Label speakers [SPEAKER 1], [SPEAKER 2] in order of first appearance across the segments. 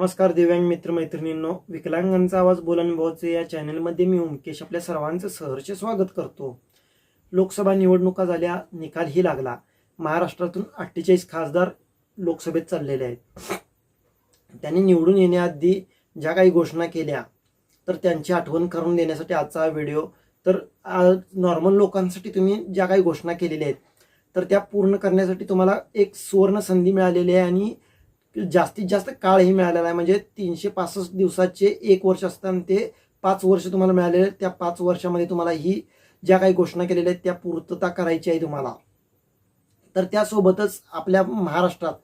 [SPEAKER 1] नमस्कार दिव्यांग मित्र मैत्रिणींनो विकलांगांचा आवाज बोलन भाऊचे या चॅनलमध्ये मी ओमकेश आपल्या सर्वांचं सहर्ष स्वागत करतो. लोकसभा निवडणुका झाल्या निकालही लागला. महाराष्ट्रातून अठ्ठेचाळीस खासदार लोकसभेत चाललेले आहेत. त्यांनी निवडून येण्याआधी ज्या काही घोषणा केल्या तर त्यांची आठवण करून देण्यासाठी आजचा हा व्हिडिओ. तर नॉर्मल लोकांसाठी तुम्ही ज्या काही घोषणा केलेल्या आहेत तर त्या पूर्ण करण्यासाठी तुम्हाला एक सुवर्ण संधी मिळालेली आहे आणि जास्तीत जास्त काळही मिळालेला आहे. म्हणजे तीनशे पासष्ट दिवसाचे एक वर्ष असताना ते पाच वर्ष तुम्हाला मिळालेले त्या पाच वर्षामध्ये तुम्हाला ही ज्या काही घोषणा केलेल्या आहेत त्या पूर्तता करायची आहे तुम्हाला. तर त्यासोबतच आपल्या महाराष्ट्रात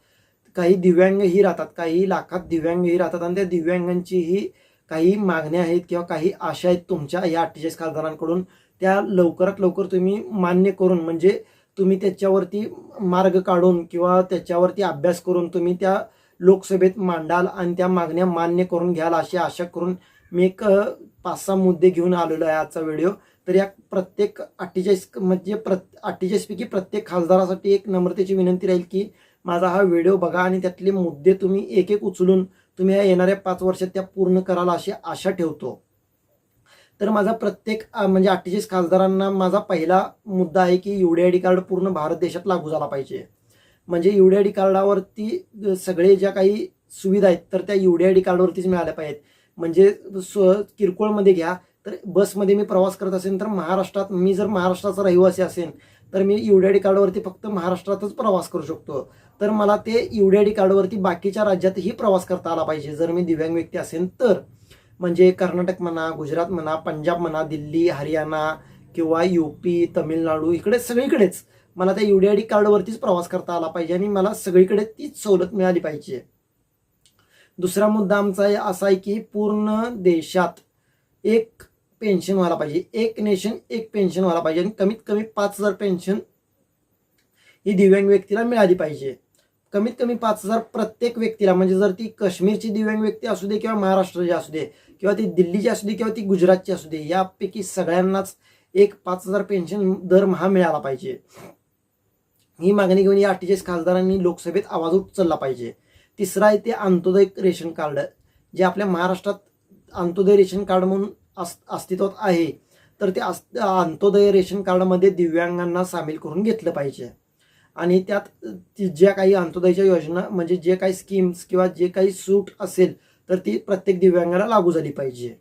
[SPEAKER 1] काही दिव्यांगही राहतात काही लाखात दिव्यांगही राहतात आणि त्या दिव्यांगांचीही काही मागण्या आहेत किंवा काही आशा आहेत तुमच्या या अठ्ठेचाळीस खासदारांकडून. त्या लवकरात लवकर तुम्ही मान्य करून म्हणजे तुम्ही त्याच्यावरती मार्ग काढून किंवा त्याच्यावरती अभ्यास करून तुम्ही त्या लोकसभेत मांडाल आणि त्या मागण्या मान्य करून घ्याल अशी आशा करून मी एक पाच सहा मुद्दे घेऊन आलेलो आहे आजचा व्हिडिओ. तर या प्रत्येक अठ्ठेचाळीस म्हणजे प्रत अठ्ठेचाळीसपैकी प्रत्येक खासदारासाठी एक नम्रतेची विनंती राहील की माझा हा व्हिडिओ बघा आणि त्यातले मुद्दे तुम्ही एक एक उचलून तुम्ही या येणाऱ्या पाच वर्षात त्या पूर्ण कराल अशी आशा ठेवतो. तर माझा प्रत्येक म्हणजे अठ्ठेचाळीस खासदारांना माझा पहिला मुद्दा आहे की युडी आय डी कार्ड पूर्ण भारत देशात लागू झाला पाहिजे. म्हणजे यू डी आय डी कार्डावरती सगळे ज्या काही सुविधा आहेत तर त्या यू डी आय डी कार्डवरतीच मिळाल्या पाहिजेत. म्हणजे स्व किरकोळमध्ये घ्या तर बसमध्ये मी प्रवास करत असेल तर महाराष्ट्रात मी जर महाराष्ट्राचा रहिवासी असेल तर मी यू डी आय डी कार्डवरती फक्त महाराष्ट्रातच प्रवास करू शकतो. तर मला ते यू डी आय डी कार्डवरती बाकीच्या राज्यातही प्रवास करता आला पाहिजे. जर मी दिव्यांग व्यक्ती असेल तर. म्हणजे कर्नाटक म्हणा गुजरात म्हणा पंजाब म्हणा दिल्ली हरियाणा किंवा यू पी तमिळनाडू इकडे सगळीकडेच. मला त्या युडी आय डी कार्डवरतीच प्रवास करता आला पाहिजे आणि मला सगळीकडे तीच सवलत मिळाली पाहिजे. दुसरा मुद्दा आमचा असा आहे की पूर्ण देशात एक पेन्शन व्हायला पाहिजे. एक नेशन एक पेन्शन व्हायला पाहिजे आणि कमीत कमी पाच हजार पेन्शन ही दिव्यांग व्यक्तीला मिळाली पाहिजे. कमीत कमी पाच हजार प्रत्येक व्यक्तीला म्हणजे जर ती काश्मीरची दिव्यांग व्यक्ती असू दे किंवा महाराष्ट्राची असू दे किंवा ती दिल्लीची असू दे किंवा ती गुजरातची असू दे यापैकी सगळ्यांनाच एक पाच हजार पेन्शन दरमहा मिळाला पाहिजे. ही मागणी घेऊन या अठ्ठेचाळीस खासदारांनी लोकसभेत आवाज उचलला पाहिजे. तिसरा आहे ते अंत्योदय रेशन कार्ड जे आपल्या महाराष्ट्रात अंत्योदय रेशन कार्ड म्हणून अस अस्तित्वात आहे तर ते अस अंत्योदय रेशन कार्डमध्ये दिव्यांगांना सामील करून घेतलं पाहिजे. आणि त्यात ती ज्या काही अंत्योदयच्या योजना म्हणजे जे काही स्कीम्स किंवा जे काही सूट असेल तर ती प्रत्येक दिव्यांगाला लागू झाली पाहिजे.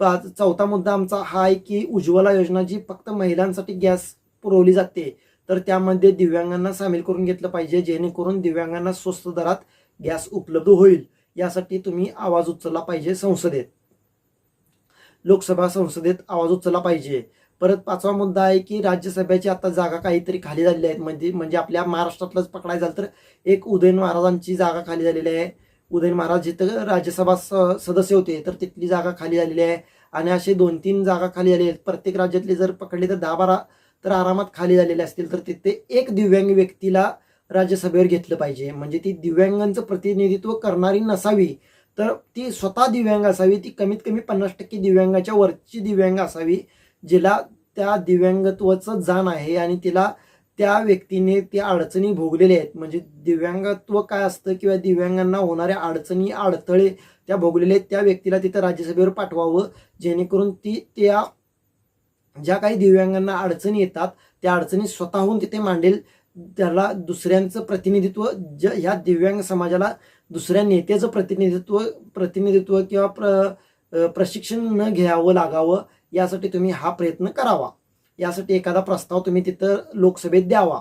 [SPEAKER 1] पाच चौथा मुद्दा आमचा हा आहे की उज्ज्वला योजना जी फक्त महिलांसाठी गॅस पुरवली जाते तर त्यामध्ये दिव्यांगांना सामील करून घेतलं पाहिजे जेणेकरून दिव्यांगांना स्वस्त दरात गॅस उपलब्ध होईल. यासाठी तुम्ही आवाज उचलला पाहिजे संसदेत. लोकसभा संसदेत आवाज उचलला पाहिजे. परत पाचवा मुद्दा आहे की राज्यसभेची आता जागा काहीतरी खाली झालेल्या आहेत म्हणजे म्हणजे आपल्या महाराष्ट्रातलंच पकडायचं झालं तर एक उदयन महाराजांची जागा खाली झालेली आहे. उदयन महाराज जिथं राज्यसभा स- सदस्य होते तर तिथली जागा खाली झालेली आहे. आणि असे दोन तीन जागा खाली झालेल्या आहेत. प्रत्येक राज्यातले जर पकडले तर दहा बारा तर आरामात खाली झालेले असतील तर तिथे एक दिव्यांग व्यक्तीला राज्यसभेवर घेतलं पाहिजे. म्हणजे ती दिव्यांगांचं प्रतिनिधित्व करणारी नसावी तर ती स्वतः दिव्यांग असावी. ती कमीत कमी पन्नास टक्के दिव्यांगाच्या वरची दिव्यांग असावी जिला त्या दिव्यांगत्वाचं जाण आहे आणि तिला त्या व्यक्तीने त्या अडचणी भोगलेल्या आहेत. म्हणजे दिव्यांगत्व काय असतं किंवा दिव्यांगांना होणाऱ्या अडचणी अडथळे त्या भोगलेल्या आहेत त्या व्यक्तीला तिथं राज्यसभेवर पाठवावं जेणेकरून ती त्या ज्या काही दिव्यांगांना अडचणी येतात त्या अडचणी स्वतःहून तिथे मांडेल. त्याला दुसऱ्यांचं प्रतिनिधित्व ज ह्या दिव्यांग समाजाला दुसऱ्या नेत्याचं प्रतिनिधित्व प्रतिनिधित्व किंवा प्र प्रशिक्षण न घ्यावं लागावं यासाठी तुम्ही हा प्रयत्न करावा. यासाठी एखादा प्रस्ताव तुम्ही तिथं लोकसभेत द्यावा.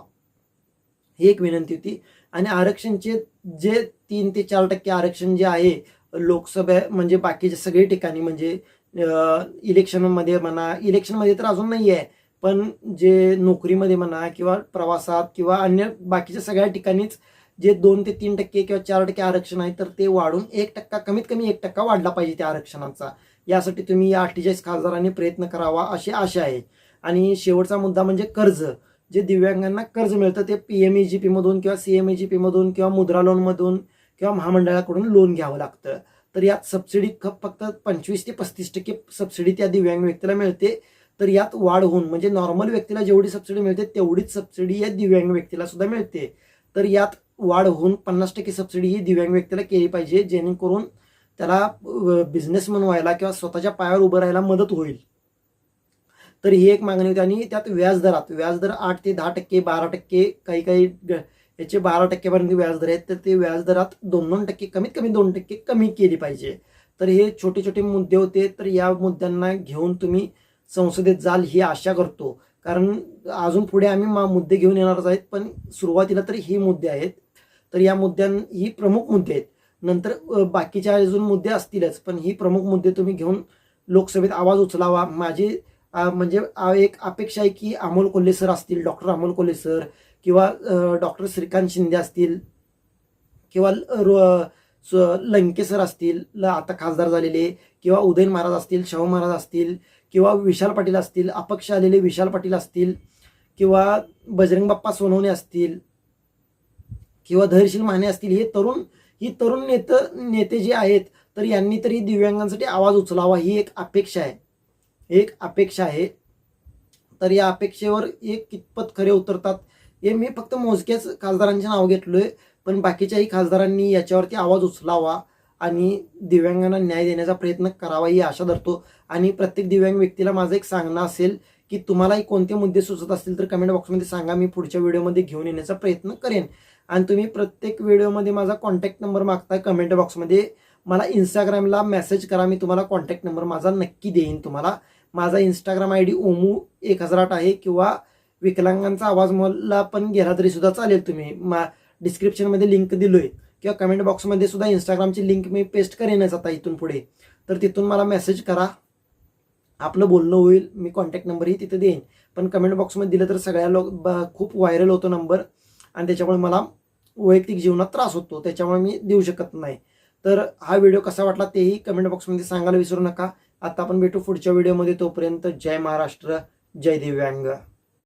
[SPEAKER 1] ही एक विनंती होती. आणि आरक्षणचे जे तीन ते चार टक्के आरक्षण जे आहे लोकसभे म्हणजे बाकीचे सगळे ठिकाणी म्हणजे इलेक्शनमध्ये म्हणा इलेक्शनमध्ये तर अजून नाही आहे पण जे नोकरीमध्ये म्हणा किंवा प्रवासात किंवा अन्य बाकीच्या सगळ्या ठिकाणीच जे दोन ते तीन टक्के किंवा चार टक्के आरक्षण आहे तर ते वाढून एक टक्का कमीत कमी एक टक्का वाढला पाहिजे त्या आरक्षणाचा. यासाठी तुम्ही या अठ्ठेचाळीस खासदारांनी प्रयत्न करावा अशी आशा आहे. आणि शेवटचा मुद्दा म्हणजे कर्ज. जे दिव्यांगांना कर्ज मिळतं ते पी एम ई जी पीमधून किंवा सी एम ई जी पीमधून किंवा मुद्रा लोनमधून किंवा महामंडळाकडून लोन घ्यावं लागतं. तर यात सबसिडी फक्त पंचवीस ते पस्तीस टक्के सबसिडी त्या दिव्यांग व्यक्तीला मिळते. तर यात वाढ होऊन म्हणजे नॉर्मल व्यक्तीला जेवढी सबसिडी मिळते तेवढीच सबसिडी या दिव्यांग व्यक्तीला सुद्धा मिळते. तर यात वाढ होऊन पन्नास टक्के सबसिडी ही दिव्यांग व्यक्तीला केली पाहिजे जेणेकरून त्याला बिझनेसमन व्हायला किंवा स्वतःच्या पायावर उभं राहायला मदत होईल. तर ही एक मागणी होती. आणि त्यात व्याजदरात व्याजदर आठ ते दहा टक्के बारा टक्के काही काही याचे बारा टक्क्यापर्यंत व्याजदर आहेत तर ते व्याजदरात दोन दोन टक्के कमीत कमी दोन टक्के कमी केली पाहिजे. तर हे छोटे छोटे मुद्दे होते तर या मुद्द्यांना घेऊन तुम्ही संसदेत जाल ही आशा करतो. कारण अजून पुढे आम्ही मा- मुद्दे घेऊन येणारच आहेत पण सुरुवातीला तर हे मुद्दे आहेत. तर या मुद्द्यां ही प्रमुख मुद्दे आहेत. नंतर बाकीच्या अजून मुद्दे असतीलच पण ही प्रमुख मुद्दे तुम्ही घेऊन लोकसभेत आवाज उचलावा. माझी म्हणजे एक अपेक्षा आहे की अमोल कोल्हे सर असतील डॉक्टर अमोल कोल्हे सर किंवा डॉक्टर श्रीकांत शिंदे असतील किंवा लंकेसर स- असतील ल- आता खासदार झालेले किंवा उदयन महाराज असतील शाहू महाराज असतील किंवा विशाल पाटील असतील अपक्ष आलेले विशाल पाटील असतील किंवा बजरंग बाप्पा सोनवणे असतील किंवा धैर्यशील माने असतील हे तरुण ही तरुण नेत नेते जे आहेत तर यांनी तरी दिव्यांगांसाठी आवाज उचलावा ही एक अपेक्षा आहे. एक अपेक्षा आहे. तर या अपेक्षेवर एक कितपत खरे उतरतात हे मी फक्त मोजक्याच खासदारांचे नाव घेतलोय पण बाकीच्याही खासदारांनी याच्यावरती आवाज उचलावा आणि दिव्यांगांना न्याय देण्याचा प्रयत्न करावा ही आशा धरतो. आणि प्रत्येक दिव्यांग व्यक्तीला माझं एक सांगणं असेल की तुम्हालाही कोणते मुद्दे सुचत असतील तर कमेंट बॉक्समध्ये सांगा मी पुढच्या व्हिडिओमध्ये घेऊन येण्याचा प्रयत्न करेन. आणि तुम्ही प्रत्येक व्हिडिओमध्ये माझा कॉन्टॅक्ट नंबर मागताय कमेंट बॉक्समध्ये मला इंस्टाग्रामला मेसेज करा मी तुम्हाला कॉन्टॅक्ट नंबर माझा नक्की देईन तुम्हाला. माझा इंस्टाग्राम आय डी ओमू एक हजार आठ आहे किंवा विकलांगांचा आवाज मला पण गेला तरी सुद्धा चालेल तुम्ही. मा डिस्क्रिप्शनमध्ये लिंक दिलोय. किंवा कमेंट बॉक्समध्ये सुद्धा इंस्टाग्रामची लिंक मी पेस्ट करेनच आता इथून पुढे. तर तिथून मला मेसेज करा. आपलं बोलणं होईल मी कॉन्टॅक्ट नंबरही तिथे देईन. पण कमेंट बॉक्समध्ये दिलं तर सगळ्या लोक ब- खूप व्हायरल होतो नंबर आणि त्याच्यामुळे मला वैयक्तिक जीवनात त्रास होतो. त्याच्यामुळे मी देऊ शकत नाही. तर हा व्हिडिओ कसा वाटला तेही कमेंट बॉक्समध्ये सांगायला विसरू नका. आता आपण भेटू पुढच्या व्हिडिओमध्ये तोपर्यंत जय महाराष्ट्र जय दिव्यांग.